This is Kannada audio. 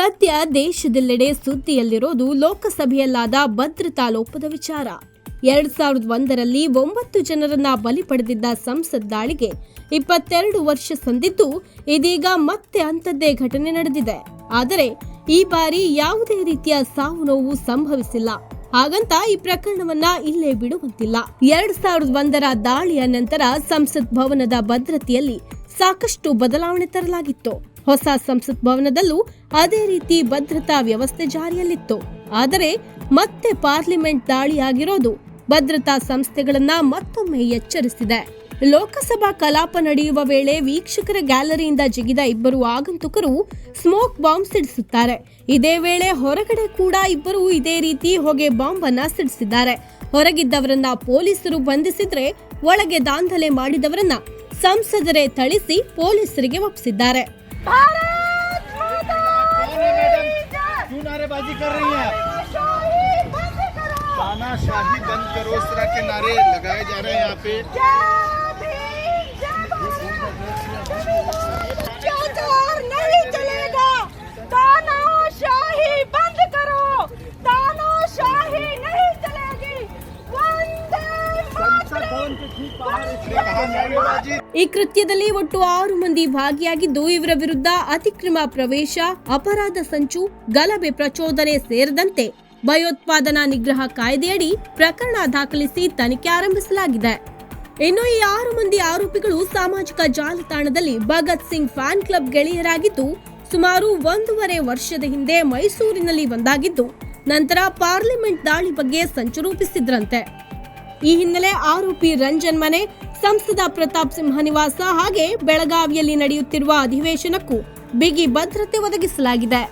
ಸದ್ಯ ದೇಶದೆಲ್ಲೆಡೆ ಸುದ್ದಿಯಲ್ಲಿರೋದು ಲೋಕಸಭೆಯಲ್ಲಾದ ಭದ್ರತಾ ಲೋಪದ ವಿಚಾರ. ಎರಡ್ ಸಾವಿರದ ಒಂದರಲ್ಲಿ ಒಂಬತ್ತು ಜನರನ್ನ ಬಲಿ ಪಡೆದಿದ್ದ ಸಂಸತ್ ದಾಳಿಗೆ ಇಪ್ಪತ್ತೆರಡು ವರ್ಷ ಸಂದಿದ್ದು ಇದೀಗ ಮತ್ತೆ ಅಂಥದ್ದೇ ಘಟನೆ ನಡೆದಿದೆ. ಆದರೆ ಈ ಬಾರಿ ಯಾವುದೇ ರೀತಿಯ ಸಾವು ನೋವು ಸಂಭವಿಸಿಲ್ಲ. ಹಾಗಂತ ಈ ಪ್ರಕರಣವನ್ನ ಇಲ್ಲೇ ಬಿಡುವಂತಿಲ್ಲ. ಎರಡ್ ಸಾವಿರದ ಒಂದರ ದಾಳಿಯ ನಂತರ ಸಂಸತ್ ಭವನದ ಭದ್ರತೆಯಲ್ಲಿ ಸಾಕಷ್ಟು ಬದಲಾವಣೆ ತರಲಾಗಿತ್ತು. ಹೊಸ ಸಂಸತ್ ಭವನದಲ್ಲೂ ಅದೇ ರೀತಿ ಭದ್ರತಾ ವ್ಯವಸ್ಥೆ ಜಾರಿಯಲ್ಲಿತ್ತು. ಆದರೆ ಮತ್ತೆ ಪಾರ್ಲಿಮೆಂಟ್ ದಾಳಿಯಾಗಿರೋದು ಭದ್ರತಾ ಸಂಸ್ಥೆಗಳನ್ನ ಮತ್ತೊಮ್ಮೆ ಎಚ್ಚರಿಸಿದೆ. ಲೋಕಸಭಾ ಕಲಾಪ ನಡೆಯುವ ವೇಳೆ ವೀಕ್ಷಕರ ಗ್ಯಾಲರಿಯಿಂದ ಜಿಗಿದ ಇಬ್ಬರು ಆಗಂತುಕರು ಸ್ಮೋಕ್ ಬಾಂಬ್ ಸಿಡಿಸುತ್ತಾರೆ. ಇದೇ ವೇಳೆ ಹೊರಗಡೆ ಕೂಡ ಇಬ್ಬರು ಇದೇ ರೀತಿ ಹೊಗೆ ಬಾಂಬ್ ಅನ್ನ ಸಿಡಿಸಿದ್ದಾರೆ. ಹೊರಗಿದ್ದವರನ್ನ ಪೊಲೀಸರು ಬಂಧಿಸಿದ್ರೆ ಒಳಗೆ ದಾಂಧಲೆ ಮಾಡಿದವರನ್ನ ಸಂಸದರೇ ಥಳಿಸಿ ಪೊಲೀಸರಿಗೆ ಒಪ್ಪಿಸಿದ್ದಾರೆ. कौन है मैडम। क्यों नारेबाजी कर रही हैं आप? तानाशाही बंद करो। इस तरह के नारे लगाए जा रहे हैं यहाँ पे। ಈ ಕೃತ್ಯದಲ್ಲಿ ಒಟ್ಟು ಆರು ಮಂದಿ ಭಾಗಿಯಾಗಿದ್ದು, ಇವರ ವಿರುದ್ಧ ಅತಿಕ್ರಮ ಪ್ರವೇಶ, ಅಪರಾಧ ಸಂಚು, ಗಲಭೆ ಪ್ರಚೋದನೆ ಸೇರಿದಂತೆ ಭಯೋತ್ಪಾದನಾ ನಿಗ್ರಹ ಕಾಯ್ದೆಯಡಿ ಪ್ರಕರಣ ದಾಖಲಿಸಿ ತನಿಖೆ ಆರಂಭಿಸಲಾಗಿದೆ. ಇನ್ನು ಈ ಆರು ಮಂದಿ ಆರೋಪಿಗಳು ಸಾಮಾಜಿಕ ಜಾಲತಾಣದಲ್ಲಿ ಭಗತ್ ಸಿಂಗ್ ಫ್ಯಾನ್ ಕ್ಲಬ್ ಗೆಳೆಯರಾಗಿದ್ದು, ಸುಮಾರು ಒಂದೂವರೆ ವರ್ಷದ ಹಿಂದೆ ಮೈಸೂರಿನಲ್ಲಿ ಒಂದಾಗಿದ್ದು, ನಂತರ ಪಾರ್ಲಿಮೆಂಟ್ ದಾಳಿ ಬಗ್ಗೆ ಸಂಚು ರೂಪಿಸಿದ್ರಂತೆ. ಈ ಹಿನ್ನೆಲೆ ಆರೋಪಿ ರಂಜನ್ ಮನೆ, ಸಂಸದ ಪ್ರತಾಪ್ ಸಿಂಹ ನಿವಾಸ ಹಾಗೆ ಬೆಳಗಾವಿಯಲ್ಲಿ ನಡೆಯುತ್ತಿರುವ ಅಧಿವೇಶನಕ್ಕೂ ಬಿಗಿ ಭದ್ರತೆ ಒದಗಿಸಲಾಗಿದೆ.